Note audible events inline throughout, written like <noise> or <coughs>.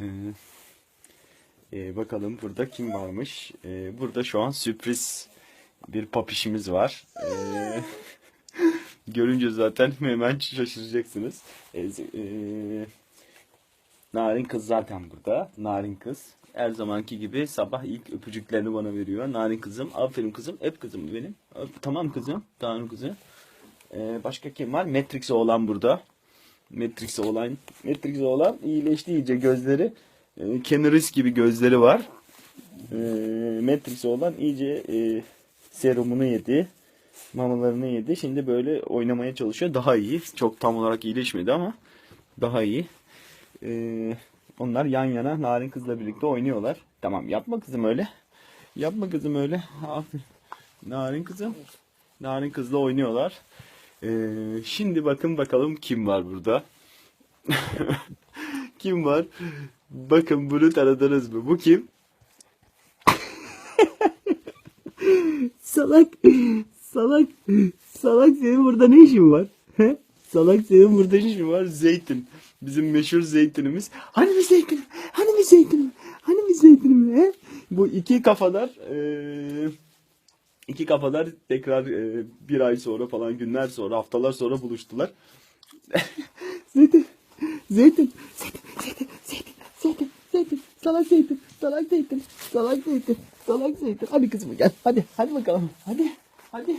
Ee, e, bakalım burada kim varmış? Ee, burada şu an sürpriz bir papişimiz var. Ee, <laughs> görünce zaten <laughs> hemen şaşıracaksınız. Ee, ee, Narin kız zaten burada. Narin kız. Her zamanki gibi sabah ilk öpücüklerini bana veriyor. Narin kızım, aferin kızım, hep kızım benim. Tamam kızım, tamam kızım. Ee, başka kim var? Matrix oğlan burada. Matrix oğlan, Matrix oğlan iyileşti iyice gözleri. Ee, Keanu Reeves gibi gözleri var. Ee, Matrix oğlan iyice e, serumunu yedi. Mamalarını yedi. Şimdi böyle oynamaya çalışıyor. Daha iyi. Çok tam olarak iyileşmedi ama daha iyi. Ee, onlar yan yana Narin kızla birlikte oynuyorlar. Tamam yapma kızım öyle. Yapma kızım öyle. Aferin. Narin kızım. Narin kızla oynuyorlar. Ee, şimdi bakın bakalım kim var burada. <laughs> kim var? Bakın bunu tanıdınız mı? Bu kim? <laughs> salak. Salak. Salak senin burada ne işin var? Salak senin burada ne işin var? Zeytin. Bizim meşhur zeytinimiz. Hani bir zeytin? Hani bir zeytin? Hani bir zeytinim? He? Bu iki kafalar eee İki kafalar tekrar e, bir ay sonra falan günler sonra haftalar sonra buluştular. zeytin, <laughs> zeytin, zeytin, zeytin, zeytin, zeytin, zeytin, salak zeytin, salak zeytin, salak zeytin, salak zeytin. Hadi kızım gel, hadi, hadi bakalım, hadi, hadi.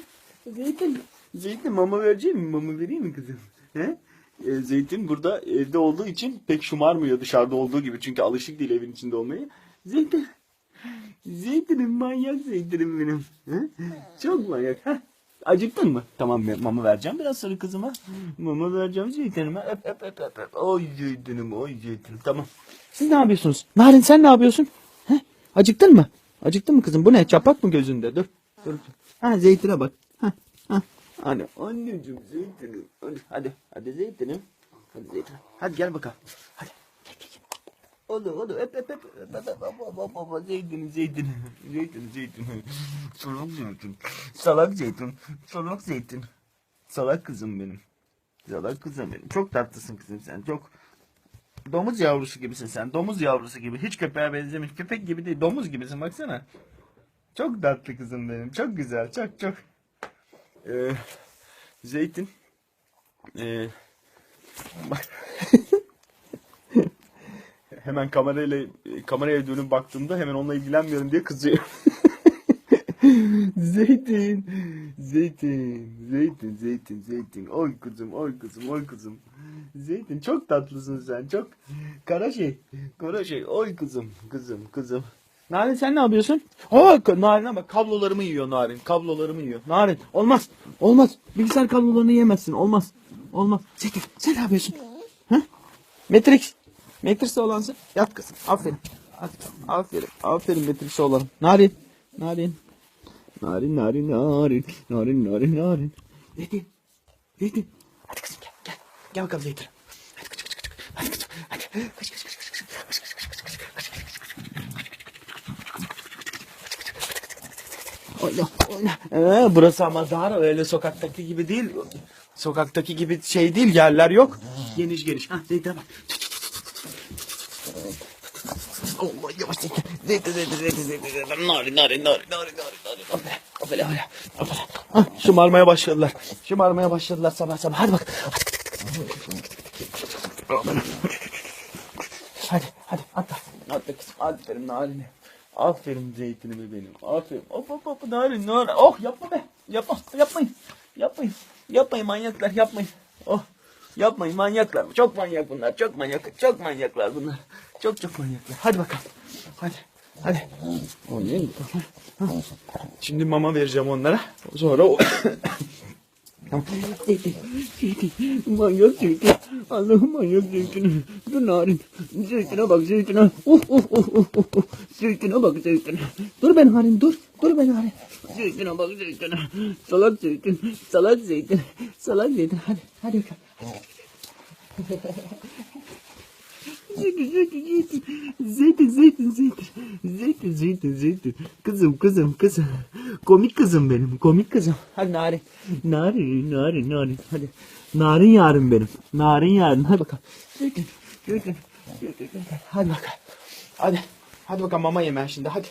Zeytin, zeytin mama vereceğim mi? Mama vereyim mi kızım? He? E, zeytin burada evde olduğu için pek şımarmıyor dışarıda olduğu gibi çünkü alışık değil evin içinde olmayı. Zeytin, Zeytinim manyak zeytinim benim. Hı? Çok manyak. Heh. Acıktın mı? Tamam mama vereceğim biraz sonra kızıma. Mama vereceğim zeytinime. Öp öp öp öp. öp. Oy zeytinim oy zeytinim. Tamam. Siz ne yapıyorsunuz? Narin sen ne yapıyorsun? Heh? Acıktın mı? Acıktın mı kızım? Bu ne? Çapak mı gözünde? Dur. Dur. Ha zeytine bak. Ha, ha. Hani anneciğim zeytinim. Hadi hadi, hadi zeytinim. Hadi zeytinim. Hadi gel bakalım. Hadi. Oldu oldu öp öp öp. Zeytin zeytin zeytin zeytin. Salak zeytin. Salak zeytin. Salak zeytin. Salak kızım benim. Salak kızım benim. Çok tatlısın kızım sen. Çok domuz yavrusu gibisin sen. Domuz yavrusu gibi. Hiç köpeğe benzemiş. Köpek gibi değil. Domuz gibisin baksana. Çok tatlı kızım benim. Çok güzel. Çok çok. Ee, zeytin. Ee, bak. Hemen kamerayla kameraya dönüp baktığımda hemen onunla ilgilenmiyorum diye kızıyor. <laughs> zeytin, zeytin, zeytin, zeytin, zeytin. Oy kızım, oy kızım, oy kızım. Zeytin çok tatlısın sen, çok kara şey, kara şey. Oy kızım, kızım, kızım. Narin sen ne yapıyorsun? Aa, Narin'e bak kablolarımı yiyor Narin. Kablolarımı yiyor. Narin olmaz. Olmaz. Bilgisayar kablolarını yemezsin. Olmaz. Olmaz. Zeytin sen ne yapıyorsun? Ha? Matrix. Matrix olansın. Yat kızım. Aferin. Hadi. Aferin. Aferin Matrix olalım. Narin. Narin. Narin, narin, narin. Narin, narin, narin. Zeytin. Zeytin. Hadi kızım gel. Gel. Gel bakalım Zeytin. Hadi kaç kaç kaç. Hadi. Hadi. Kaç. Kaç kaç kaç kaç. Oyna, oyna. Ee, burası ama dar öyle sokaktaki gibi değil. Sokaktaki gibi şey değil yerler yok. Geniş geniş. Ha zeytin bak. Allah yavaş zeytin. Nari nari nari nari nari nari. Öyle. öyle. Ha, şımarmaya başladılar. Şımarmaya başladılar sabah sabah. Hadi bak. Hadi kıt kıt. Hadi hadi atla. Atla kızım. Aferin narine. Aferin zeytinimi benim. Aferin. Hop hop hop narin narin. Oh yapma be. Yapma. Yapmayın. Yapmayın. Yapmayın manyaklar yapmayın. Oh. Yapmayın manyaklar. Çok manyak bunlar. Çok manyak. Çok manyaklar bunlar. Çok çok manyaklar. Hadi bakalım. Hadi. Hadi. Oynayın. Şimdi mama vereceğim onlara. Sonra o... Tamam. <coughs> Manyak zeytin. Allah'ım manyak zeytin. Dur narin. Zeytine bak zeytine. Uf uf uf uf. uf. Zeytine bak zeytine. Dur ben harim dur. Dur ben harim. Zeytine bak zeytine. Salak zeytin. Salak zeytin. Salak zeytin. Hadi. Hadi bakalım. Zeytin, zeytin, zeytin. Zeytin, zeytin, zeytin. Zeytin, zeytin, zeytin. Kızım, kızım, kızım. Komik kızım benim, komik kızım. Hadi Narin. Narin, narin, narin. Hadi. Narin yarın benim. Narin yarın. Hadi bakalım. Zeytin, zeytin. Hadi bakalım. Hadi. Hadi bakalım mama yemen şimdi hadi.